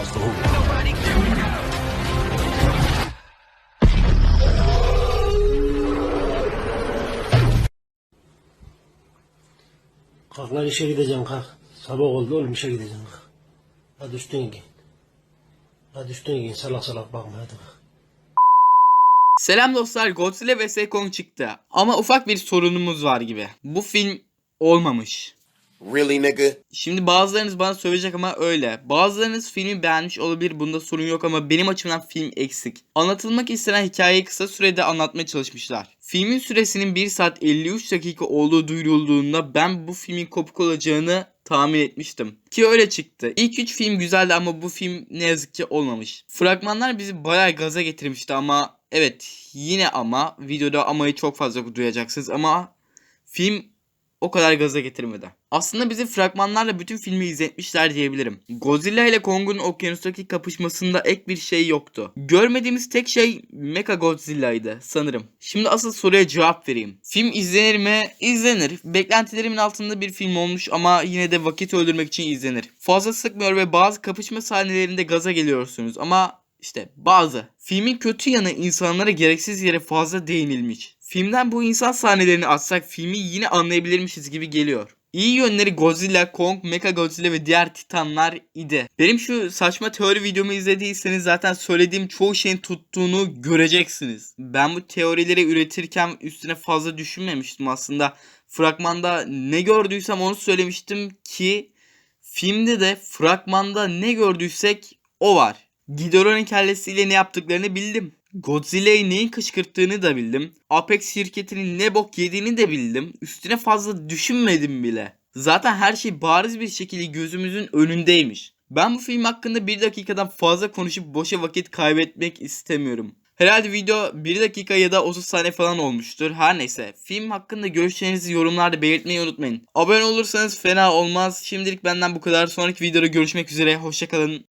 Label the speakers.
Speaker 1: miles to?
Speaker 2: Kalk lan işe gideceksin kalk. Sabah oldu oğlum işe gideceksin kalk. Hadi üstüne giyin. Hadi üstüne giyin salak salak bakma hadi kalk.
Speaker 3: Selam dostlar Godzilla vs Kong çıktı. Ama ufak bir sorunumuz var gibi. Bu film olmamış.
Speaker 4: Really, nigga?
Speaker 3: Şimdi bazılarınız bana söyleyecek ama öyle. Bazılarınız filmi beğenmiş olabilir bunda sorun yok ama benim açımdan film eksik. Anlatılmak istenen hikayeyi kısa sürede anlatmaya çalışmışlar. Filmin süresinin 1 saat 53 dakika olduğu duyurulduğunda ben bu filmin kopuk olacağını tahmin etmiştim. Ki öyle çıktı. İlk 3 film güzeldi ama bu film ne yazık ki olmamış. Fragmanlar bizi bayağı gaza getirmişti ama evet yine ama videoda amayı çok fazla duyacaksınız ama film o kadar gaza getirmedi. Aslında bizi fragmanlarla bütün filmi izletmişler diyebilirim. Godzilla ile Kong'un okyanustaki kapışmasında ek bir şey yoktu. Görmediğimiz tek şey Mecha Godzilla'ydı sanırım. Şimdi asıl soruya cevap vereyim. Film izlenir mi? İzlenir. Beklentilerimin altında bir film olmuş ama yine de vakit öldürmek için izlenir. Fazla sıkmıyor ve bazı kapışma sahnelerinde gaza geliyorsunuz ama işte bazı. Filmin kötü yanı insanlara gereksiz yere fazla değinilmiş. Filmden bu insan sahnelerini atsak filmi yine anlayabilirmişiz gibi geliyor. İyi yönleri Godzilla, Kong, Mechagodzilla ve diğer titanlar idi. Benim şu saçma teori videomu izlediyseniz zaten söylediğim çoğu şeyin tuttuğunu göreceksiniz. Ben bu teorileri üretirken üstüne fazla düşünmemiştim aslında. Fragmanda ne gördüysem onu söylemiştim ki filmde de fragmanda ne gördüysek o var. Ghidorah'ın kellesiyle ne yaptıklarını bildim. Godzilla'yı neyin kışkırttığını da bildim. Apex şirketinin ne bok yediğini de bildim. Üstüne fazla düşünmedim bile. Zaten her şey bariz bir şekilde gözümüzün önündeymiş. Ben bu film hakkında bir dakikadan fazla konuşup boşa vakit kaybetmek istemiyorum. Herhalde video 1 dakika ya da 30 saniye falan olmuştur. Her neyse. Film hakkında görüşlerinizi yorumlarda belirtmeyi unutmayın. Abone olursanız fena olmaz. Şimdilik benden bu kadar. Sonraki videoda görüşmek üzere. Hoşçakalın.